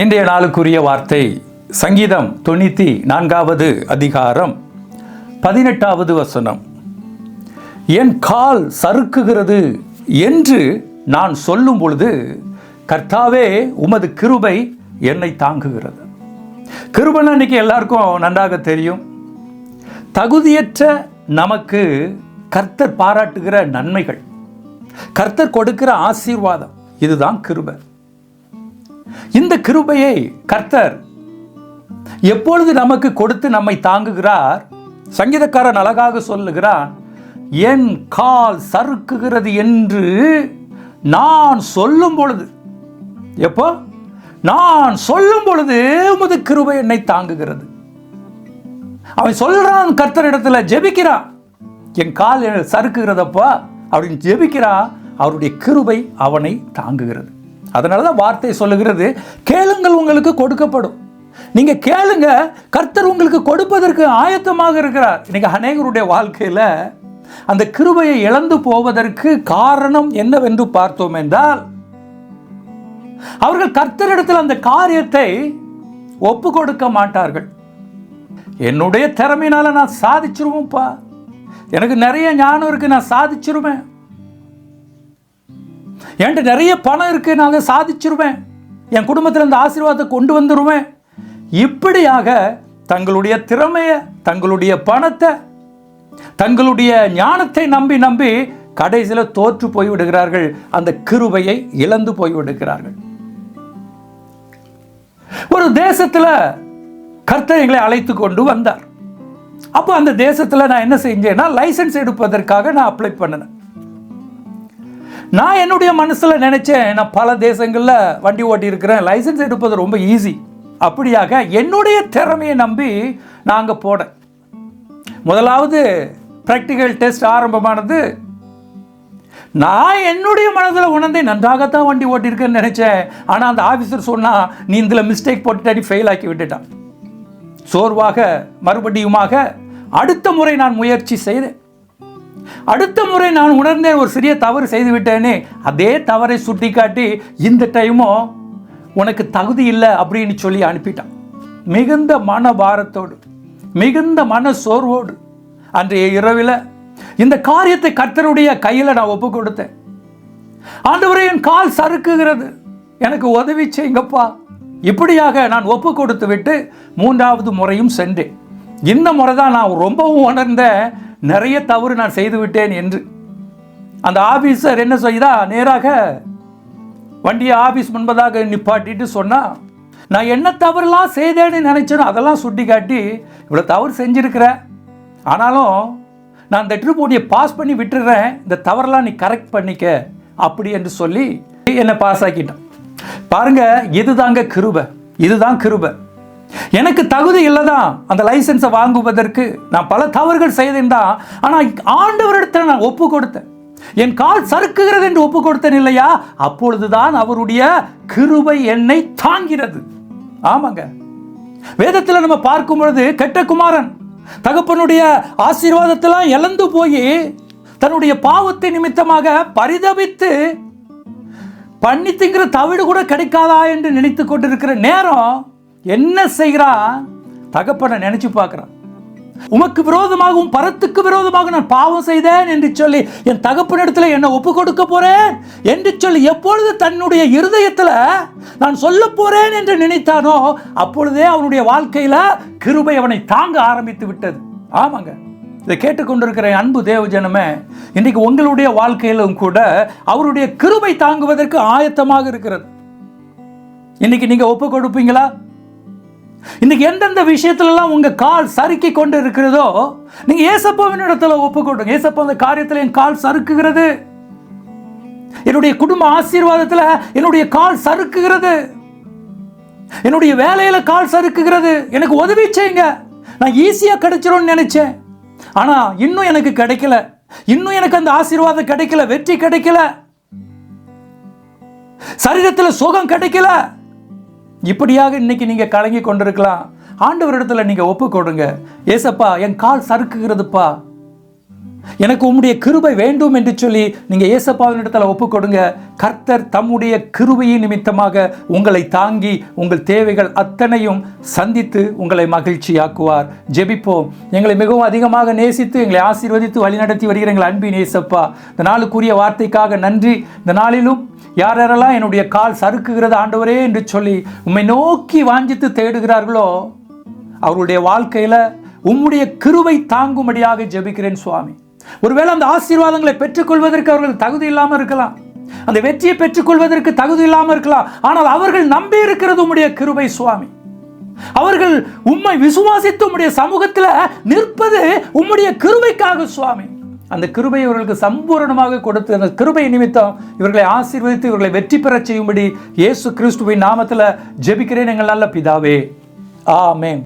இன்றைய நாளுக்குரிய வார்த்தை சங்கீதம் தொண்ணூற்றி நான்காவது அதிகாரம் பதினெட்டாவது வசனம். என் கால் சறுக்குகிறது என்று நான் சொல்லும் பொழுது கர்த்தாவே உமது கிருபை என்னை தாங்குகிறது. கிருபன் அன்னைக்கு எல்லாருக்கும் நன்றாக தெரியும். தகுதியற்ற நமக்கு கர்த்தர் பாராட்டுகிற நன்மைகள் கர்த்தர் கொடுக்கிற ஆசீர்வாதம் இதுதான் கிருபை. இந்த கிருபையை கர்த்தர் எப்பொழுது நமக்கு கொடுத்து நம்மை தாங்குகிறார்? சங்கீதக்காரன் அழகாக சொல்லுகிறான் என் கால் சறுக்குகிறது என்று நான் சொல்லும் பொழுது. எப்போ? நான் சொல்லும் பொழுது உமது கிருபை என்னை தாங்குகிறது. அவன் சொல்றான் கர்த்தரிடத்துல ஜெபிக்கிறான். என் கால் சறுக்குகிறதப்பா? அப்படின்னு ஜெபிக்கிறான் அவருடைய கிருபை அவனை தாங்குகிறது. அதனால தான் வார்த்தை சொல்லுகிறது கேளுங்கள் உங்களுக்கு கொடுக்கப்படும். நீங்கள் கேளுங்க கர்த்தர் உங்களுக்கு கொடுப்பதற்கு ஆயத்தமாக இருக்கிறார். இன்னைக்கு அநேகருடைய வாழ்க்கையில் அந்த கிருபையை இழந்து போவதற்கு காரணம் என்னவென்று பார்த்தோம் என்றால் அவர்கள் கர்த்தரிடத்தில் அந்த காரியத்தை ஒப்பு கொடுக்க மாட்டார்கள். என்னுடைய திறமையினால நான் சாதிச்சிருவேன்ப்பா. எனக்கு நிறைய ஞானம் இருக்கு நான் சாதிச்சிருவேன். என்கிட்ட நிறைய பணம் இருக்குது நான் அதை சாதிச்சிருவேன். என் குடும்பத்தில் அந்த ஆசீர்வாதத்தை கொண்டு வந்துடுவேன் இப்படியாக தங்களுடைய திறமையை தங்களுடைய பணத்தை தங்களுடைய ஞானத்தை நம்பி நம்பி கடைசியில் தோற்று போய் விடுகிறார்கள் அந்த கிருபையை இழந்து போய் விடுகிறார்கள் ஒரு தேசத்தில் கர்த்தர் எங்களை அழைத்து கொண்டு வந்தார். அப்போ அந்த தேசத்தில் நான் என்ன செஞ்சேன்னா லைசன்ஸ் எடுப்பதற்காக நான் அப்ளை பண்ணினேன். நான் என்னுடைய மனசில் நினைச்சேன் நான் பல தேசங்களில் வண்டி ஓட்டியிருக்கிறேன். லைசன்ஸ் எடுப்பது ரொம்ப ஈஸி அப்படியாக என்னுடைய திறமையை நம்பி நாங்கள் போட போனேன். முதலாவது ப்ராக்டிக்கல் டெஸ்ட் ஆரம்பமானது நான் என்னுடைய மனதில் உணர்ந்தே நன்றாகத்தான் வண்டி ஓட்டியிருக்கேன்னு நினைச்சேன். ஆனால் அந்த ஆஃபீஸர் சொன்னால் நீ இதில் மிஸ்டேக் போட்டுட்டாடி ஃபெயில் ஆக்கி விட்டுட்டான். சோர்வாக மறுபடியுமாக அடுத்த முறை நான் முயற்சி செய்தேன். அடுத்த முறை நான் உணர்ந்தேன் ஒரு சிறிய தவறு செய்து விட்டேனே அதே தவறை சுட்டிக்காட்டி இந்த டைமும் உனக்கு தகுதி இல்லை அப்படின்னு சொல்லி அனுப்பிட்டான். மிகுந்த மன பாரத்தோடு மிகுந்த மன சோர்வோடு அன்றைய இரவில் இந்த காரியத்தை கர்த்தருடைய கையில் நான் ஒப்பு கொடுத்தேன். ஆண்டவரே என் கால் சறுக்குகிறது. எனக்கு உதவி செய்யுங்கப்பா. இப்படியாக நான் ஒப்பு கொடுத்து விட்டு மூன்றாவது முறையும் சென்றேன். இந்த முறை தான் நான் ரொம்பவும் உணர்ந்தேன். நிறைய தவறு நான் செய்து விட்டேன் என்று. அந்த ஆபீசர் என்ன செய்தா? நேராக வண்டியை ஆபீஸ் முன்பதாக நிப்பாட்டிட்டு சொன்னா நான் என்ன தவறுலாம் செய்தேன்னு நினைச்சேனோ அதெல்லாம் சுட்டி காட்டி இவ்வளோ தவறு செஞ்சிருக்கிற. ஆனாலும் நான் இந்த ட்ரிப் பாஸ் பண்ணி விட்டுறேன். இந்த தவறெல்லாம் நீ கரெக்ட் பண்ணிக்க. அப்படி என்று சொல்லி என்னை பாஸ் ஆக்கிட்டான். பாருங்க இதுதாங்க கிருபை. இதுதான் கிருபை. எனக்கு தகுதி இல்லை தான் அந்த லைசன்ஸை வாங்குவதற்கு நான் பல தவறுகள் செய்தேன் தான் ஆனால் ஆண்டவரிடத்தில் நான் ஒப்பு கொடுத்தேன் என் கால் சறுக்குகிறது என்று ஒப்பு கொடுத்தேன் இல்லையா? அப்பொழுதுதான் அவருடைய கிருபை என்னை தாங்கிறது ஆமாங்க. வேதத்தில் நம்ம பார்க்கும் பொழுது கெட்ட குமாரன் தகப்பனுடைய ஆசீர்வாதத்தெல்லாம் இழந்து போய் தன்னுடைய பாவத்தை நிமித்தமாக பரிதவித்து பண்ணி திங்கிற தவிடு கூட கிடைக்காதா என்று நினைத்து கொண்டிருக்கிற நேரம் என்ன செய்கிறான் தகப்பனை நினைச்சு பார்க்கிறான். உமக்கு விரோதமாகவும் பரத்துக்கு விரோதமாக நான் பாவம் செய்தேன் என்று சொல்லி என் தகப்பனிடத்தில் என்னை ஒப்பு கொடுக்க போறேன் என்று சொல்லி எப்பொழுது தன்னுடைய இருதயத்தில் நான் சொல்ல போறேன் என்று நினைத்தானோ அப்பொழுதே அவனுடைய வாழ்க்கையில் கிருபை அவனை தாங்க ஆரம்பித்து விட்டது. ஆமாங்க. இதை கேட்டுக்கொண்டிருக்கிற அன்பு தேவஜனமே இன்றைக்கு உங்களுடைய வாழ்க்கையிலும் கூட அவருடைய கிருபை தாங்குவதற்கு ஆயத்தமாக இருக்கிறது. இன்னைக்கு நீங்கள் ஒப்பு கொடுப்பீங்களா? இன்னைக்கு எந்தெந்த விஷயத்துலலாம் உங்கள் கால் சறுக்கி கொண்டு இருக்கிறதோ நீங்கள் ஏசப்பாவின் இடத்துல ஒப்புக்கொடுங்க ஏசப்பா அந்த காரியத்தில் என் கால் சறுக்குகிறது. என்னுடைய குடும்ப ஆசீர்வாதத்தில் என்னுடைய கால் சறுக்குகிறது. என்னுடைய வேலையில் கால் சறுக்குகிறது. எனக்கு உதவி செய்யுங்க. நான் ஈஸியாக கிடைச்சிரும்னு நினச்சேன். ஆனால் இன்னும் எனக்கு கிடைக்கல. இன்னும் எனக்கு அந்த ஆசீர்வாதம் கிடைக்கல. வெற்றி கிடைக்கல. சரீரத்தில் சுகம் கிடைக்கல. இப்படியாக இன்னைக்கு நீங்கள் கலங்கி கொண்டிருக்கலாம். ஆண்டவரிடத்தில் நீங்கள் ஒப்பு கொடுங்க ஏசப்பா என் கால் சறுக்குகிறதுப்பா. எனக்கு உம்முடைய கிருபை வேண்டும் என்று சொல்லி நீங்கள் ஏசப்பாவின் இடத்துல ஒப்பு கொடுங்க கர்த்தர் தம்முடைய கிருபையின் நிமித்தமாக உங்களை தாங்கி உங்கள் தேவைகள் அத்தனையும் சந்தித்து உங்களை மகிழ்ச்சியாக்குவார். ஜெபிப்போம். எங்களை மிகவும் அதிகமாக நேசித்து எங்களை ஆசீர்வதித்து வழிநடத்தி வருகிற எங்கள் அன்பின் இயேசப்பா இந்த நாளுக்குரிய வார்த்தைக்காக நன்றி. இந்த நாளிலும் யார் யாரெல்லாம் என்னுடைய கால் சறுக்குகிறது ஆண்டவரே என்று சொல்லி உம்மை நோக்கி வாஞ்சித்து தேடுகிறார்களோ அவருடைய வாழ்க்கையில் உம்முடைய கிருவை தாங்கும்படியாக ஜெபிக்கிறேன் சுவாமி. ஒருவேளை அந்த ஆசீர்வாதங்களை பெற்றுக்கொள்வதற்கு அவர்கள் தகுதி இல்லாமல் இருக்கலாம். அந்த வெற்றியை பெற்றுக்கொள்வதற்கு தகுதி இல்லாமல் இருக்கலாம். ஆனால் அவர்கள் நம்பி இருக்கிறது உம்முடைய கிருபை சுவாமி. அவர்கள் உம்மை விசுவாசித்து உம்முடைய சமூகத்தில் நிற்பது உம்முடைய கிருபைக்காக சுவாமி. அந்த கிருபை இவர்களுக்கு சம்பூரணமாக கொடுத்து அந்த கிருபை நிமித்தம் இவர்களை ஆசீர்வதித்து இவர்களை வெற்றி பெறச் செய்யும்படி இயேசு கிறிஸ்துவின் நாமத்தில் ஜெபிக்கிறேன் எங்கள் நல்ல பிதாவே. ஆமேன்.